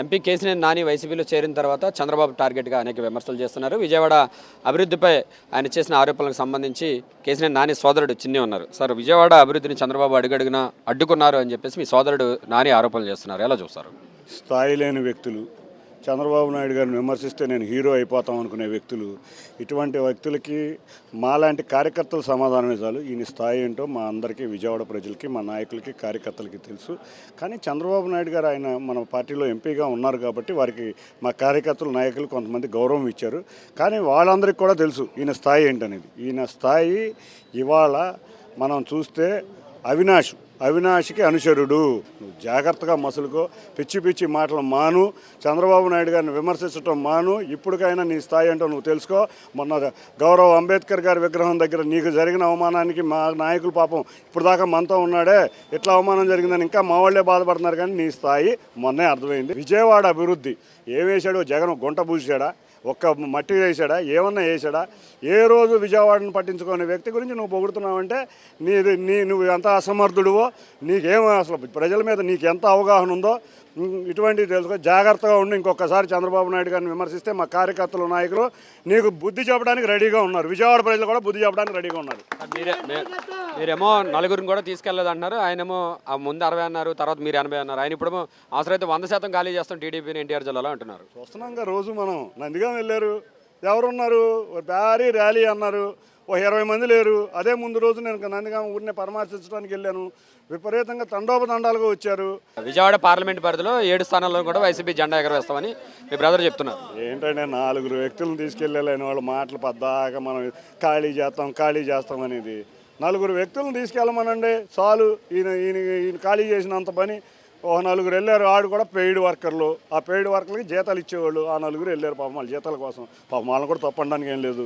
MP Kesineni Nani వైసీపీలో చేరిన తర్వాత చంద్రబాబు టార్గెట్గా అనేక విమర్శలు చేస్తున్నారు. విజయవాడ అభివృద్ధిపై ఆయన చేసిన ఆరోపణలకు సంబంధించి కేసీనేని నాని సోదరుడు చిన్ని ఉన్నారు. సార్ విజయవాడ అభివృద్ధిని చంద్రబాబు అడుగడుగున అడ్డుకున్నారు అని చెప్పేసి మీ సోదరుడు నాని ఆరోపణలు చేస్తున్నారు. ఎలా చూస్తారు? స్థాయి లేని వ్యక్తులు చంద్రబాబు నాయుడు గారిని విమర్శిస్తే నేను హీరో అయిపోతాం అనుకునే వ్యక్తులు ఇటువంటి వ్యక్తులకి మాలాంటి కార్యకర్తలు సమాధానమే చాలు. ఈయన స్థాయి ఏంటో మా అందరికీ విజయవాడ ప్రజలకి మా నాయకులకి కార్యకర్తలకి తెలుసు. కానీ చంద్రబాబు నాయుడు గారు ఆయన మన పార్టీలో ఎంపీగా ఉన్నారు కాబట్టి వారికి మా కార్యకర్తలు నాయకులు కొంతమంది గౌరవం ఇచ్చారు. కానీ వాళ్ళందరికీ కూడా తెలుసు ఈయన స్థాయి ఏంటనేది. ఈయన స్థాయి ఇవాళ మనం చూస్తే అవినాష్. అవినాష్కి అనుచరుడు. నువ్వు జాగ్రత్తగా మసులుకో. పిచ్చి పిచ్చి మాటలు మాను. చంద్రబాబు నాయుడు గారిని విమర్శించడం మాను. ఇప్పటికైనా నీ స్థాయి ఏంటో నువ్వు తెలుసుకో. మొన్న గౌరవ్ అంబేద్కర్ గారి విగ్రహం దగ్గర నీకు జరిగిన అవమానానికి మా నాయకులు పాపం ఇప్పుడు దాకా మనతో ఉన్నాడే. ఎట్లా అవమానం జరిగిందని ఇంకా మా వాళ్ళే బాధపడుతున్నారు కానీ నీ స్థాయి మొన్నే అర్థమైంది. విజయవాడ అభివృద్ధి. ఏం వేశాడో జగన్ గుంట పూసాడా ఒక్క మట్టి వేసాడా ఏమన్నా వేసాడా ఏ రోజు విజయవాడను పట్టించుకునే వ్యక్తి గురించి నువ్వు పొగుడుతున్నావంటే నీది నీ నువ్వు ఎంత అసమర్థుడువో నీకేమో అసలు ప్రజల మీద నీకు ఎంత అవగాహన ఉందో ఇటువంటివి తెలుసుకో. జాగ్రత్తగా ఉండి. ఇంకొకసారి చంద్రబాబు నాయుడు గారిని విమర్శిస్తే మా కార్యకర్తలు నాయకులు నీకు బుద్ధి చెప్పడానికి రెడీగా ఉన్నారు. విజయవాడ ప్రజలు కూడా బుద్ధి చెప్పడానికి రెడీగా ఉన్నారు. మీరేమో నలుగురిని కూడా తీసుకెళ్ళలేదు అంటున్నారు ఆయనేమో ఆ ముందు అరవై అన్నారు తర్వాత మీరు ఎనభై అన్నారు. ఆయన ఇప్పుడు అవసరమైతే వంద శాతం ఖాళీ చేస్తాం టీడీపీని ఎన్టీఆర్ జిల్లాలో అంటున్నారు. చూస్తున్నాంగా రోజు మనం. నందిగాం వెళ్ళారు. ఎవరున్నారు? భారీ ర్యాలీ అన్నారు. ఓ ఇరవై మంది లేరు. అదే ముందు రోజు నేను నందిగాం ఊరిని పరామర్శించడానికి వెళ్ళాను. విపరీతంగా తండోపతండాలుగా వచ్చారు. విజయవాడ పార్లమెంట్ పరిధిలో ఏడు స్థానాల్లో కూడా వైసీపీ జెండా ఎగరవేస్తామని మీ బ్రదర్ చెప్తున్నారు. ఏంటంటే నాలుగురు వ్యక్తులను తీసుకెళ్ళలేని వాళ్ళ మాటలు పద్దాక మనం ఖాళీ చేస్తాం ఖాళీ చేస్తాం అనేది. నలుగురు వ్యక్తులను తీసుకెళ్ళమనండి. చాలు ఈయన ఈయన ఈయన ఖాళీ చేసినంత పని ఓ నలుగురు వెళ్ళారు. ఆడు కూడా పెయిడ్ వర్కర్లు ఆ పెయిడ్ వర్కర్లకి జీతాలు ఇచ్చేవాళ్ళు. ఆ నలుగురు వెళ్ళారు పాపం వాళ్ళ జీతాల కోసం. పాపం వాళ్ళని కూడా తప్పడానికి ఏం లేదు.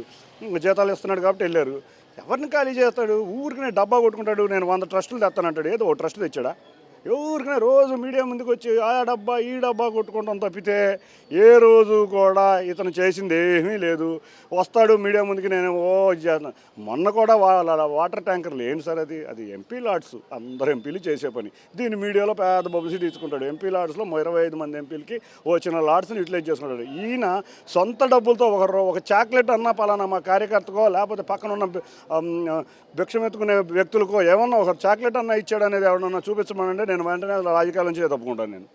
జీతాలు ఇస్తున్నాడు కాబట్టి వెళ్ళారు. ఎవరిని ఖాళీ చేస్తాడు? ఊరికి డబ్బా కొట్టుకుంటాడు. నేను వంద ట్రస్టులు తెస్తానంటాడు. ఏదో ఓ ట్రస్ట్ తెచ్చాడా? ఎవరికైనా రోజు మీడియా ముందుకు వచ్చి ఆ డబ్బా ఈ డబ్బా కొట్టుకుంటాం తప్పితే ఏ రోజు కూడా ఇతను చేసింది ఏమీ లేదు. వస్తాడు మీడియా ముందుకి నేను ఓ చేస్తాను మొన్న కూడా వాళ్ళ వాటర్ ట్యాంకర్లు ఏంటి సార్ అది. అది ఎంపీ లాడ్స్. అందరు ఎంపీలు చేసే పని. దీన్ని మీడియాలో పెద్ద బబుసి తీసుకుంటాడు. ఎంపీ లాడ్స్లో ఇరవై ఐదు మంది ఎంపీలకి వచ్చిన లాడ్స్ని యూటిలైజ్ చేసుకుంటాడు ఈయన సొంత డబ్బులతో ఒక ఒక చాక్లెట్ అన్నా పలానా మా కార్యకర్తకో లేకపోతే పక్కన ఉన్న బి- భిక్షమెత్తుకునే వ్యక్తులకో ఏమన్నా ఒక చాక్లెట్ అన్నా ఇచ్చాడు అనేది ఎవరన్నా చూపించమనంటే నేను వెంటనే అసలు రాజకీయాల నుంచి తప్పుకుంటాను నేను.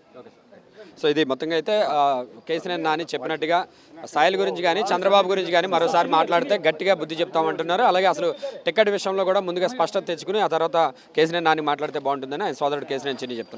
సో ఇది మొత్తంగా అయితే ఆ, కేసీఆర్ నాని చెప్పినట్టుగా సాయిల్ గురించి కానీ చంద్రబాబు గురించి కానీ మరోసారి మాట్లాడితే గట్టిగా బుద్ధి చెప్తామంటున్నారు. అలాగే అసలు టికెట్ విషయంలో కూడా ముందుగా స్పష్టత తెచ్చుకుని ఆ తర్వాత కేసీఆర్ నాని మాట్లాడితే బాగుంటుందని ఆయన సోదరుడు కేసీఆర్ చిన్ని చెప్తున్నారు.